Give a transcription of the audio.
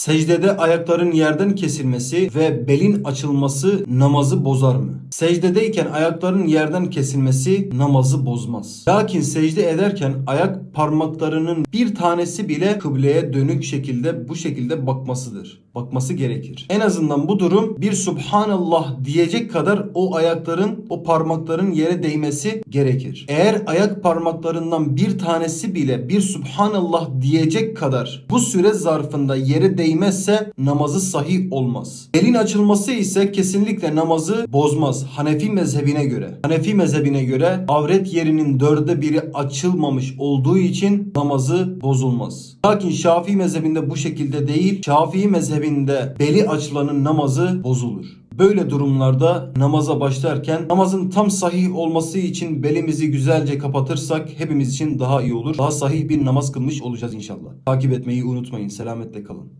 Secdede ayakların yerden kesilmesi ve belin açılması namazı bozar mı? Secdedeyken ayakların yerden kesilmesi namazı bozmaz. Lakin secde ederken ayak parmaklarının bir tanesi bile kıbleye dönük şekilde bu şekilde bakmasıdır. Bakması gerekir. En azından bu durum bir subhanallah diyecek kadar o ayakların o parmakların yere değmesi gerekir. Eğer ayak parmaklarından bir tanesi bile bir subhanallah diyecek kadar bu süre zarfında yere değmezse namazı sahih olmaz. Elin açılması ise kesinlikle namazı bozmaz. Hanefi mezhebine göre. Hanefi mezhebine göre avret yerinin dörde biri açılmamış olduğu için namazı bozulmaz. Lakin Şafii mezhebinde bu şekilde değil. Şafii mezhebinde beli açılanın namazı bozulur. Böyle durumlarda namaza başlarken namazın tam sahih olması için belimizi güzelce kapatırsak hepimiz için daha iyi olur. Daha sahih bir namaz kılmış olacağız inşallah. Takip etmeyi unutmayın. Selametle kalın.